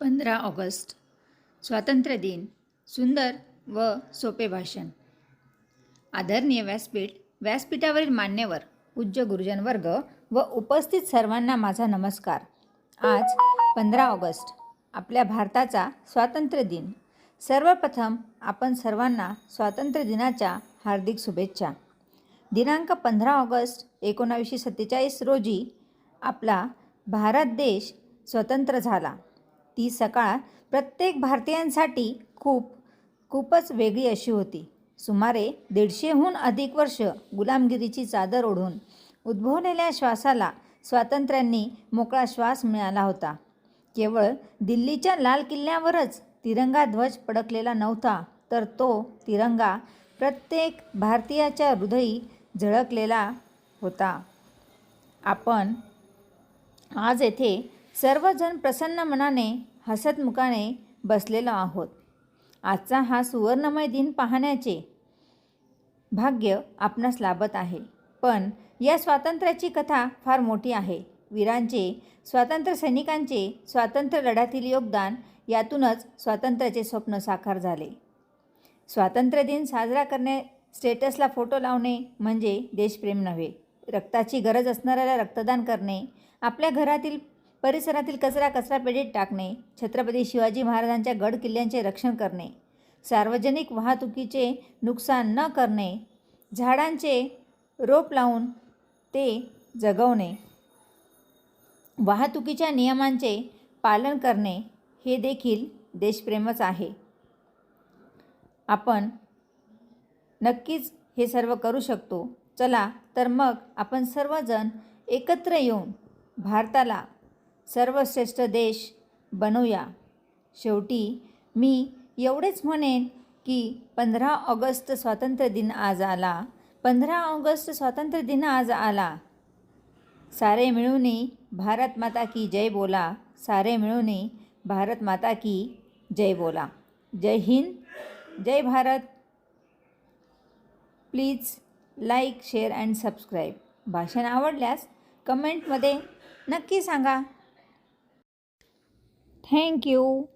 पंधरा ऑगस्ट. स्वातंत्र्य दिन. सुंदर व सोपे भाषण. आदरणीय व्यासपीठ व्यासपीठावरील मान्यवर पूज्य गुरुजन वर्ग व उपस्थित सर्वांना माझा नमस्कार. आज पंधरा ऑगस्ट आपल्या भारताचा स्वातंत्र्य दिन. सर्वप्रथम आपण सर्वांना स्वातंत्र्य दिनाच्या हार्दिक शुभेच्छा. दिनांक पंधरा ऑगस्ट एकोणावीसशे सत्तेचाळीस रोजी आपला भारत देश स्वतंत्र झाला. ती सकाळ प्रत्येक भारतीयांसाठी खूप खूपच वेगळी अशी होती. सुमारे दीडशेहून अधिक वर्ष गुलामगिरीची चादर ओढून उद्भवलेल्या श्वासाला स्वातंत्र्यांनी मोकळा श्वास मिळाला होता. केवळ दिल्लीच्या लाल किल्ल्यावरच तिरंगा ध्वज पडकलेला नव्हता तर तो तिरंगा प्रत्येक भारतीयाच्या हृदयी झळकलेला होता. आपण आज येथे सर्वजण प्रसन्न मनाने हसतमुखाने बसलेलो आहोत. आजचा हा सुवर्णमय दिन पाहण्याचे भाग्य आपणास लाभत आहे. पण या स्वातंत्र्याची कथा फार मोठी आहे. वीरांचे स्वातंत्र्य सैनिकांचे स्वातंत्र्य लढ्यातील योगदान यातूनच स्वातंत्र्याचे स्वप्न साकार झाले. स्वातंत्र्य दिन साजरा करणे स्टेटसला फोटो लावणे म्हणजे देशप्रेम नव्हे. रक्ताची गरज असणाऱ्याला रक्तदान करणे आपल्या घरातील परिसरातील कचरा कचरा पेटीत टाकणे छत्रपती शिवाजी महाराजांच्या गड किल्ल्यांचे रक्षण करणे सार्वजनिक वाहतुकीचे नुकसान न करणे झाडांचे रोप लावून ते जगवणे वाहतुकीच्या नियमांचे पालन करणे हे देखील देशप्रेमच आहे. आपण नक्कीच हे सर्व करू शकतो. चला तर मग आपण सर्वजण एकत्र येऊन भारताला सर्वश्रेष्ठ देश बनवूया शेवटी मी एवढेच म्हणेन की पंधरा ऑगस्ट स्वातंत्र्य दिन आज आला. पंधरा ऑगस्ट स्वातंत्र्य दिन आज आला. सारे मिळून भारत माता की जय बोला. सारे मिळून भारत माता की जय बोला. जय हिंद जय Bharat. Please like share and subscribe. भाषण आवडल्यास कमेंटमध्ये नक्की सांगा. Thank you